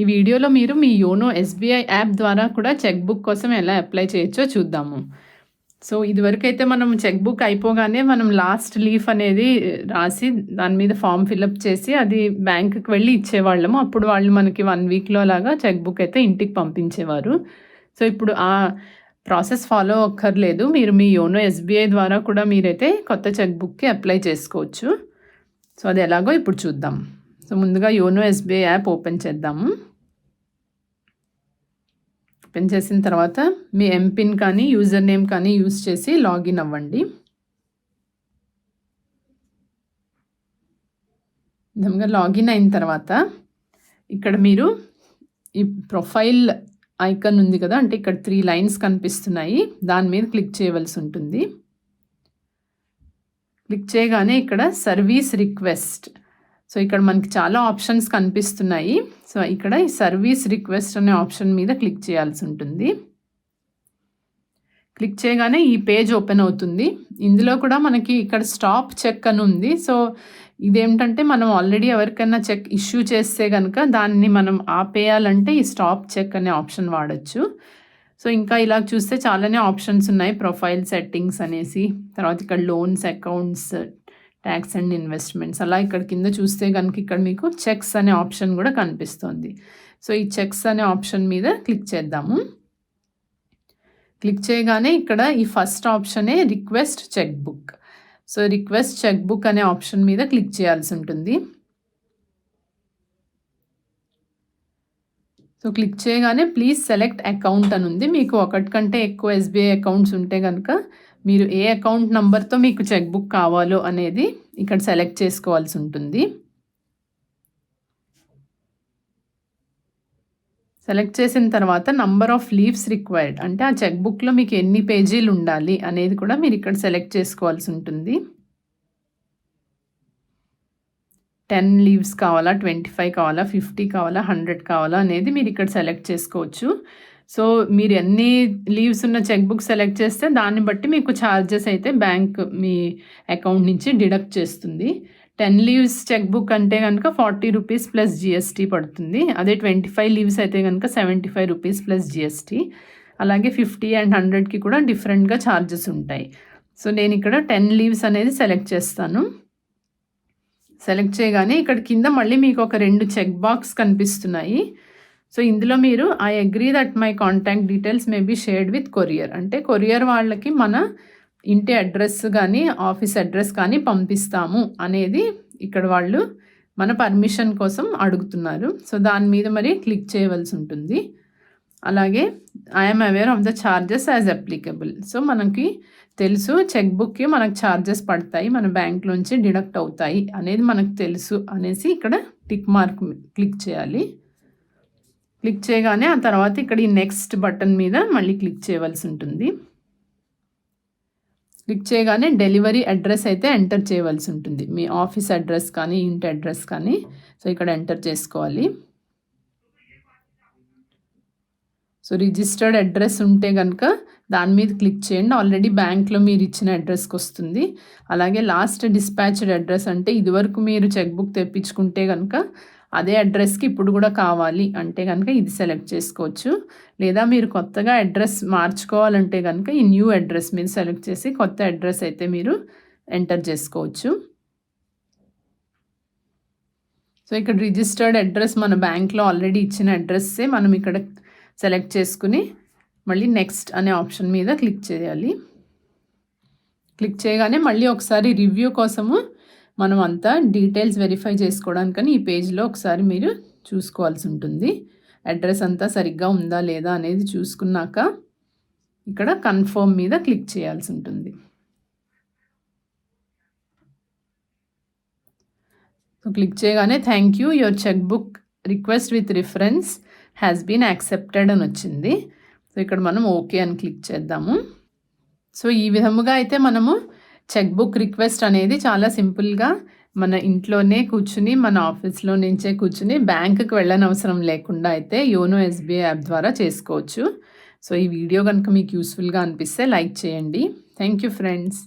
ఈ వీడియోలో మీరు మీ యోనో ఎస్బీఐ యాప్ ద్వారా కూడా చెక్ బుక్ కోసం ఎలా అప్లై చేయొచ్చో చూద్దాము. సో ఇదివరకైతే మనం చెక్ బుక్ అయిపోగానే మనం లాస్ట్ లీఫ్ అనేది రాసి దాని మీద ఫామ్ ఫిలప్ చేసి అది బ్యాంకుకి వెళ్ళి ఇచ్చేవాళ్ళము. అప్పుడు వాళ్ళు మనకి వన్ వీక్లో లాగా చెక్ బుక్ అయితే ఇంటికి పంపించేవారు. సో ఇప్పుడు ఆ ప్రాసెస్ ఫాలో అక్కర్లేదు. మీరు మీ యోనో ఎస్బీఐ ద్వారా కూడా మీరైతే కొత్త చెక్ బుక్కి అప్లై చేసుకోవచ్చు. సో అది ఎలాగో ఇప్పుడు చూద్దాం. సో ముందుగా యోనో ఎస్బీఐ యాప్ ఓపెన్ చేద్దాము. ఓపెన్ చేసిన తర్వాత మీ ఎంపిన్ కానీ యూజర్ నేమ్ కానీ యూజ్ చేసి లాగిన్ అవ్వండి. విధంగా లాగిన్ అయిన తర్వాత ఇక్కడ మీరు ఈ ప్రొఫైల్ ఐకన్ ఉంది కదా అంటే ఇక్కడ త్రీ లైన్స్ కనిపిస్తున్నాయి. దాని మీద క్లిక్ చేయవలసి ఉంటుంది. క్లిక్ చేయగానే ఇక్కడ సర్వీస్ రిక్వెస్ట్ సో ఇక్కడ మనకి చాలా ఆప్షన్స్ కనిపిస్తున్నాయి. సో ఇక్కడ ఈ సర్వీస్ రిక్వెస్ట్ అనే ఆప్షన్ మీద క్లిక్ చేయాల్సి ఉంటుంది. క్లిక్ చేయగానే ఈ పేజ్ ఓపెన్ అవుతుంది. ఇందులో కూడా మనకి ఇక్కడ స్టాప్ చెక్ అని ఉంది. సో ఇదేమిటంటే మనం ఆల్రెడీ ఎవరికైనా చెక్ ఇష్యూ చేస్తే కనుక దాన్ని మనం ఆపేయాలంటే ఈ స్టాప్ చెక్ అనే ఆప్షన్ వాడచ్చు. సో ఇంకా ఇలా చూస్తే చాలానే ఆప్షన్స్ ఉన్నాయి. ప్రొఫైల్ సెట్టింగ్స్ అనేసి తర్వాత ఇక్కడ loans accounts tax and investments. అలా ఇక్కడ కింద చూస్తే కనుక ఇక్కడ మీకు చెక్స్ అనే ఆప్షన్ కూడా కనిపిస్తుంది. సో ఈ చెక్స్ అనే ఆప్షన్ మీద క్లిక్ చేద్దాము. క్లిక్ చేయగానే ఇక్కడ ఈ first ఆప్షనే request cheque book. So request cheque book అనే ఆప్షన్ మీద క్లిక్ చేయాల్సి ఉంటుంది. సో క్లిక్ చేయగానే ప్లీజ్ సెలెక్ట్ అకౌంట్ అని ఉంది. మీకు ఒకటి కంటే ఎక్కువ ఎస్బీఐ అకౌంట్స్ ఉంటే కనుక మీరు ఏ అకౌంట్ నంబర్తో మీకు చెక్ బుక్ కావాలో అనేది ఇక్కడ సెలెక్ట్ చేసుకోవాల్సి ఉంటుంది. సెలెక్ట్ చేసిన తర్వాత నంబర్ ఆఫ్ లీవ్స్ రిక్వైర్డ్ అంటే ఆ చెక్ బుక్లో మీకు ఎన్ని పేజీలు ఉండాలి అనేది కూడా మీరు ఇక్కడ సెలెక్ట్ చేసుకోవాల్సి ఉంటుంది. టెన్ లీవ్స్ కావాలా ట్వంటీ ఫైవ్ కావాలా ఫిఫ్టీ కావాలా హండ్రెడ్ కావాలా అనేది మీరు ఇక్కడ సెలెక్ట్ చేసుకోవచ్చు. సో మీరు ఎన్ని లీవ్స్ ఉన్న చెక్ బుక్ సెలెక్ట్ చేస్తే దాన్ని బట్టి మీకు ఛార్జెస్ అయితే బ్యాంక్ మీ అకౌంట్ నుంచి డిడక్ట్ చేస్తుంది. టెన్ లీవ్స్ చెక్ బుక్ అంటే కనుక ఫార్టీ రూపీస్ ప్లస్ జిఎస్టీ పడుతుంది. అదే ట్వంటీ ఫైవ్ లీవ్స్ అయితే కనుక seventy five rupees plus GST. అలాగే ఫిఫ్టీ అండ్ హండ్రెడ్కి కూడా డిఫరెంట్గా ఛార్జెస్ ఉంటాయి. సో నేను ఇక్కడ టెన్ లీవ్స్ అనేది సెలెక్ట్ చేస్తాను. సెలెక్ట్ చేయగానే ఇక్కడ కింద మళ్ళీ మీకు ఒక రెండు చెక్ బాక్స్ కనిపిస్తున్నాయి. సో ఇందులో మీరు I agree that my contact details may be shared with courier అంటే కొరియర్ వాళ్ళకి మన ఇంటి అడ్రస్ కానీ ఆఫీస్ అడ్రస్ కానీ పంపిస్తాము అనేది ఇక్కడ వాళ్ళు మన పర్మిషన్ కోసం అడుగుతున్నారు. సో దాని మీద మరి క్లిక్ చేయవలసి ఉంటుంది. అలాగే I'm aware of the charges as applicable so మనకి తెలుసు చెక్ బుక్కి మనకు ఛార్జెస్ పడతాయి మన బ్యాంక్లోంచి డిడక్ట్ అవుతాయి అనేది మనకు తెలుసు అనేసి ఇక్కడ టిక్ మార్క్ క్లిక్ చేయాలి. క్లిక్ చేయగానే ఆ తర్వాత ఇక్కడ ఈ నెక్స్ట్ బటన్ మీద మళ్ళీ క్లిక్ చేయవలసి ఉంటుంది. క్లిక్ చేయగానే డెలివరీ అడ్రస్ అయితే ఎంటర్ చేయవలసి ఉంటుంది. మీ ఆఫీస్ అడ్రస్ కానీ ఇంటి అడ్రస్ కానీ. సో ఇక్కడ ఎంటర్ చేసుకోవాలి. సో రిజిస్టర్డ్ అడ్రస్ ఉంటే కనుక దాని మీద క్లిక్ చేయండి. ఆల్రెడీ బ్యాంక్లో మీరు ఇచ్చిన అడ్రస్కి వస్తుంది. అలాగే లాస్ట్ డిస్పాచ్డ్ అడ్రస్ అంటే ఇదివరకు మీరు చెక్ బుక్ తెప్పించుకుంటే కనుక అదే అడ్రస్కి ఇప్పుడు కూడా కావాలి అంటే కనుక ఇది సెలెక్ట్ చేసుకోవచ్చు. లేదా మీరు కొత్తగా అడ్రస్ మార్చుకోవాలంటే కనుక ఈ న్యూ అడ్రస్ మీద సెలెక్ట్ చేసి కొత్త అడ్రస్ అయితే మీరు ఎంటర్ చేసుకోవచ్చు. సో ఇక్కడ రిజిస్టర్డ్ అడ్రస్ మన బ్యాంక్లో ఆల్రెడీ ఇచ్చిన అడ్రస్సే మనం ఇక్కడ సెలెక్ట్ చేసుకుని మళ్ళీ నెక్స్ట్ అనే ఆప్షన్ మీద క్లిక్ చేయాలి. క్లిక్ చేయగానే మళ్ళీ ఒకసారి రివ్యూ కోసము మనం అంతా డీటెయిల్స్ వెరిఫై చేసుకోవడానికని ఈ పేజ్లో ఒకసారి మీరు చూసుకోవాల్సి ఉంటుంది. అడ్రస్ అంతా సరిగ్గా ఉందా లేదా అనేది చూసుకున్నాక ఇక్కడ కన్ఫర్మ్ మీద క్లిక్ చేయాల్సి ఉంటుంది. సో క్లిక్ చేయగానే thank you. Your cheque book request with reference. Has been accepted అని వచ్చింది. సో ఇక్కడ మనం ఓకే అని క్లిక్ చేద్దాము. సో ఈ విధముగా అయితే మనము చెక్ బుక్ రిక్వెస్ట్ అనేది చాలా సింపుల్గా మన ఇంట్లోనే కూర్చుని మన ఆఫీస్లో నుంచే కూర్చుని బ్యాంకుకి వెళ్ళనవసరం లేకుండా అయితే యోనో ఎస్బీఐ యాప్ ద్వారా చేసుకోవచ్చు. సో ఈ వీడియో కనుక మీకు యూస్ఫుల్గా అనిపిస్తే లైక్ చేయండి. Thank you friends